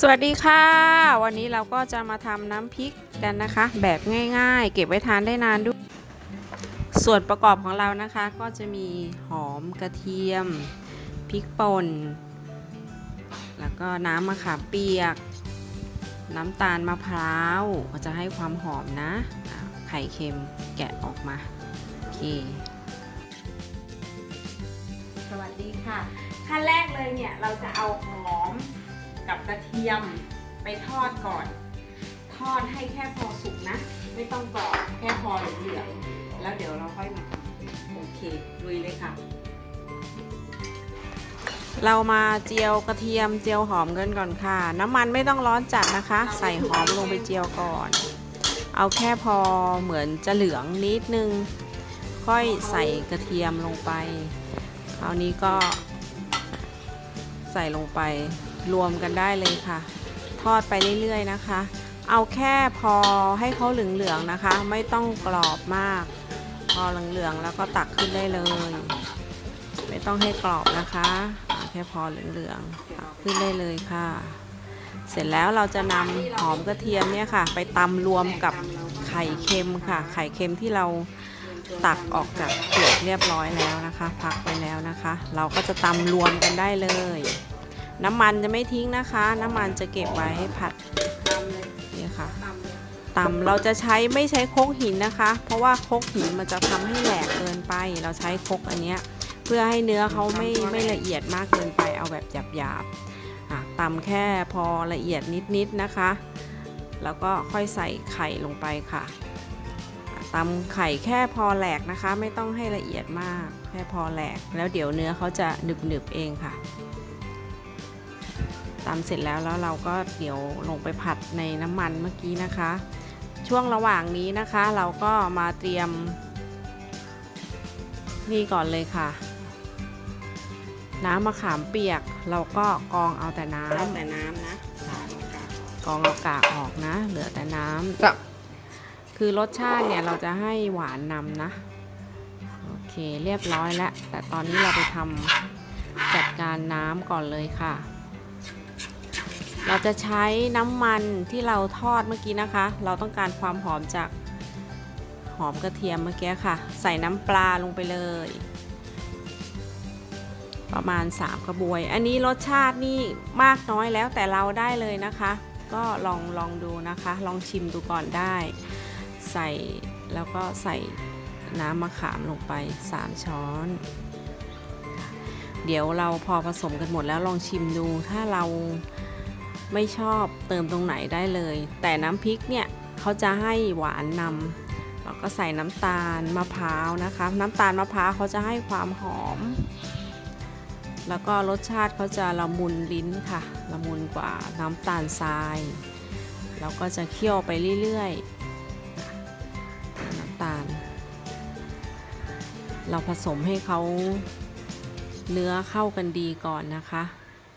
สวัสดีค่ะ วันนี้เราก็จะมาทำน้ำพริกกันนะคะ แบบง่ายๆ เก็บไว้ทานได้นานด้วย ส่วนประกอบของเรานะคะก็จะมีหอมกระเทียมพริกป่น แล้วก็น้ำมะขามเปียก น้ำตาลมะพร้าวก็จะให้ความหอมนะ ไข่เค็มแกะออกมา โอเค สวัสดีค่ะ ขั้นแรกเลยเนี่ยเราจะเอาหอม กับกระเทียมไปทอดก่อน ทอดให้แค่พอสุกนะ ไม่ต้องกรอบแค่พอเหลืองๆแล้วเดี๋ยวเราค่อยมาทำโอเคลุยเลยค่ะ เรามาเจียวกระเทียมเจียวหอมกันก่อนค่ะ น้ำมันไม่ต้องร้อนจัดนะคะ ใส่หอมลงไปเจียวก่อน เอาแค่พอเหมือนจะเหลืองนิดนึง ค่อยใส่กระเทียมลงไปคราวนี้ก็ใส่ลงไป รวมกันได้เลยค่ะ ทอดไปเรื่อยๆนะคะ เอาแค่พอให้เขาเหลืองๆนะคะ ไม่ต้องกรอบมาก พอเหลืองๆแล้วก็ตักขึ้นได้เลย ไม่ต้องให้กรอบนะคะแค่พอเหลืองๆตักขึ้นได้เลยค่ะ เสร็จแล้วเราจะนำหอมกระเทียมเนี่ยค่ะ ไปตำรวมกับไข่เค็มค่ะ ไข่เค็มที่เราตักออกจากเปลือกเรียบร้อยแล้วนะคะ พักไปแล้วนะคะ เราก็จะตำรวมกันได้เลย น้ำมันจะไม่ทิ้งนะคะ น้ำมันจะเก็บไว้ให้ผัดนี่ค่ะตำเราจะใช้ไม่ใช้โคกหินนะคะ เพราะว่าโคกหินมันจะทำให้แหลกเกินไป เราใช้โคกอันเนี้ยเพื่อให้เนื้อเขาไม่ไม่ละเอียดมากเกินไปเอาแบบหยาบๆอะตำแค่พอละเอียดนิดๆนะคะ แล้วก็ค่อยใส่ไข่ลงไปค่ะอะตำไข่แค่พอแหลกนะคะ ไม่ต้องให้ละเอียดมาก แค่พอแหลกแล้วเดี๋ยวเนื้อเขาจะหนึบๆเองค่ะ ตำเสร็จแล้วแล้วเราก็เดี๋ยวลงไปผัดในน้ำมันเมื่อกี้นะคะ ช่วงระหว่างนี้นะคะ เราก็มาเตรียม นี่ก่อนเลยค่ะ น้ำมะขามเปียก เราก็กรองเอาแต่น้ำแต่น้ำนะกรองเอากากออกนะ เหลือแต่น้ำคือรสชาติเนี่ยเราจะให้หวานนำนะโอเคเรียบร้อยแล้ว แต่ตอนนี้เราไปทำจัดการน้ำก่อนเลยค่ะ เราจะใช้น้ำมันที่เราทอดเมื่อกี้นะคะ เราต้องการความหอมจากหอมกระเทียมเมื่อกี้ค่ะ ใส่น้ำปลาลงไปเลย ประมาณ 3 กระบวย อันนี้รสชาตินี่มากน้อยแล้วแต่เราได้เลยนะคะ ก็ลองลองดูนะคะ ลองชิมดูก่อนได้ ใส่แล้วก็ใส่น้ำมะขามลงไป 3 ช้อน เดี๋ยวเราพอผสมกันหมดแล้วลองชิมดูถ้าเรา ไม่ชอบเติมตรงไหนได้เลย แต่น้ำพริกเนี่ยเขาจะให้หวานนำเราก็ใส่น้ำตาลมะพร้าวนะคะ น้ำตาลมะพร้าวเขาจะให้ความหอม แล้วก็รสชาติเขาจะละมุนลิ้นค่ะ ละมุนกว่าน้ำตาลทรายเราก็จะเคี่ยวไปเรื่อยๆน้ำตาล เราผสมให้เขาเนื้อเข้ากันดีก่อนนะคะ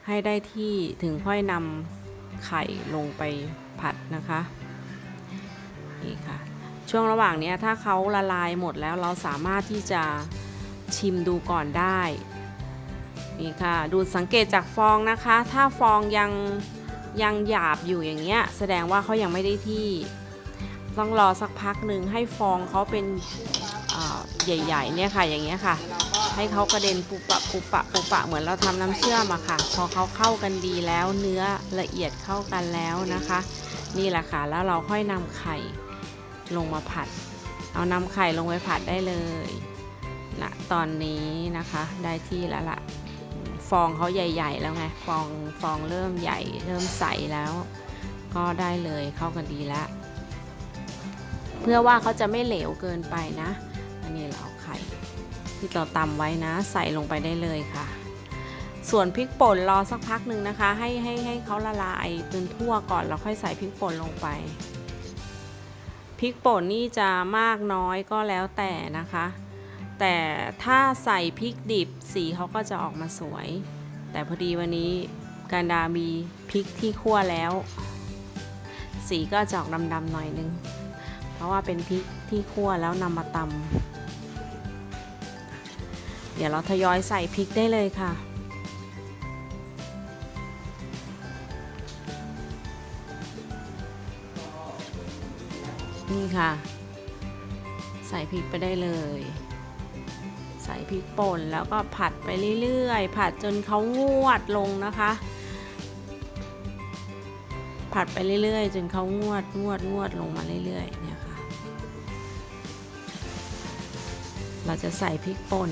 ให้ได้ที่ถึงค่อยนำ ไข่ลงไปผัดนะคะนี่ค่ะช่วงระหว่างนี้ถ้าเขาละลายหมดแล้วเราสามารถที่จะชิมดูก่อนได้นี่ค่ะดูสังเกตจากฟองนะคะ ถ้าฟองยังยังหยาบอยู่อย่างเงี้ยแสดงว่าเขายังไม่ได้ที่ ต้องรอสักพักหนึ่งให้ฟองเขาเป็น ใหญ่ๆเนี่ยค่ะอย่างเงี้ยค่ะ ให้เขากระเด็นปุปะปุปะปุปะเหมือนเราทำน้ำเชื่อมอะค่ะ พอเขาเข้ากันดีแล้วเนื้อละเอียดเข้ากันแล้วนะคะ นี่แหละค่ะแล้วเราค่อยนำไข่ลงมาผัด เอานำไข่ลงไปผัดได้เลยนะตอนนี้นะคะได้ที่แล้วล่ะฟองเขาใหญ่ ๆ แล้วไงฟองฟองเริ่มใหญ่ เริ่มใสแล้ว ก็ได้เลยเข้ากันดีแล้วเพื่อว่าเขาจะไม่เหลวเกินไปนะ อันนี้เราเอาไข่ ที่เราตำไว้นะ ใส่ลงไปได้เลยค่ะ ส่วนพริกป่นรอสักพักหนึ่งนะคะ ให้ให้ให้เขาละลายจนทั่วก่อนแล้วค่อยใส่พริกป่นลงไปพริกป่นนี่จะมากน้อยก็แล้วแต่นะคะ แต่ถ้าใส่พริกดิบสีเขาก็จะออกมาสวย แต่พอดีวันนี้การดามีพริกที่คั่วแล้ว สีก็จะออกดำๆหน่อยนึง เพราะว่าเป็นพริกที่คั่วแล้วนำมาตำเดี๋ยวเราทยอยใส่พริกได้เลยค่ะนี่ค่ะ ใส่พริกไปได้เลย ใส่พริกป่นแล้วก็ผัดไปเรื่อยๆ ผัดจนเขางวดลงนะคะ ผัดไปเรื่อยๆ จนเขางวดงวดงวดลงมาเรื่อยๆ เราจะใส่พริกป่น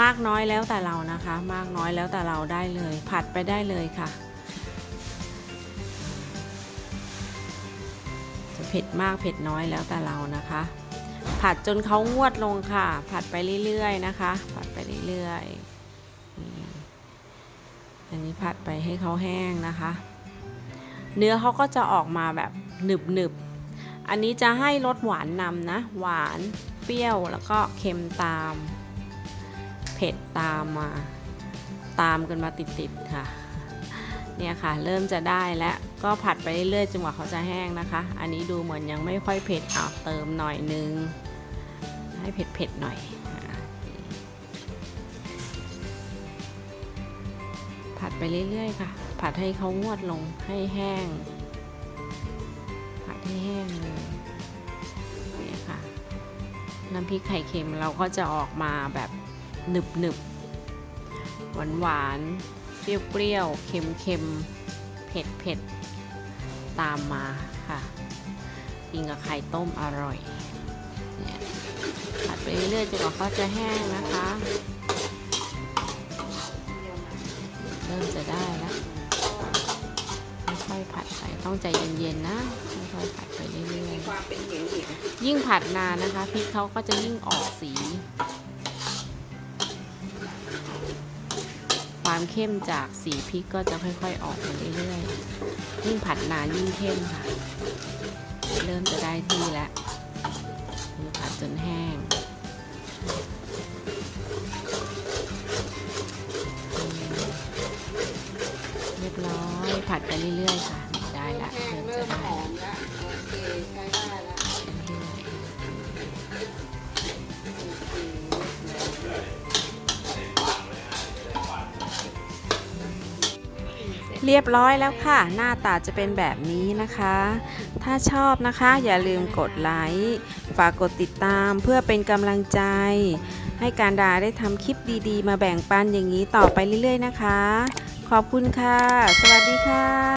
มากน้อยแล้วแต่เรานะคะ มากน้อยแล้วแต่เราได้เลย ผัดไปได้เลยค่ะ จะเผ็ดมากเผ็ดน้อยแล้วแต่เรานะคะ ผัดจนเขางวดลงค่ะ ผัดไปเรื่อยๆนะคะ ผัดไปเรื่อยๆอันนี้ผัดไปให้เขาแห้งนะคะ เนื้อเขาก็จะออกมาแบบหนึบๆอันนี้จะให้รสหวานนำนะ หวาน เปรี้ยวแล้วก็เค็มตาม เผ็ดตามมา ตามกันมาติดๆค่ะเนี่ยค่ะ เริ่มจะได้แล้วก็ผัดไปเรื่อยๆจนกว่าเขาจะแห้งนะคะ อันนี้ดูเหมือนยังไม่ค่อยเผ็ดเอาเติมหน่อยนึง ให้เผ็ดๆหน่อย ผัดไปเรื่อยๆค่ะ ผัดให้เขางวดลงให้แห้ง น้ำพริกไข่เค็มเราก็จะออกมาแบบหนึบหนึบหวานหวานเปรี้ยวเปรี้ยวๆเค็มเค็มเผ็ดเผ็ดตามมาค่ะกินกับไข่ต้มอร่อยเนี่ยผัดไปเรื่อยๆจนกว่าเขาจะแห้งนะคะ เริ่มจะได้แล้ว อยๆผัดไปต้องใจเย็นๆนะค่อยๆผัดไปเรื่อยความเป็นเหนียวเหนียวๆยิ่งผัดนานนะคะพริกเขาก็จะยิ่งออกสี ความเข้มจากสีพริกก็จะค่อยๆออกมาเรื่อยๆยิ่งผัดนานยิ่งเข้มค่ะ เริ่มจะได้ที่แล้วคือผัดจนแห้งเรียบร้อย ผัดไปเรื่อยๆค่ะ ได้ละแห้งเริ่มเริ่จะมได้หอมแล้วโอเคใช้ได้แล้วเรื่อยๆเรียบร้อยแล้วค่ะ หน้าตาจะเป็นแบบนี้นะคะ ถ้าชอบนะคะ อย่าลืมกดไลค์ฝากกดติดตามเพื่อเป็นกำลังใจ ให้การดาได้ทำคลิปดีๆ มาแบ่งปันอย่างนี้ต่อไปเรื่อยๆนะคะ ขอบคุณค่ะ สวัสดีค่ะ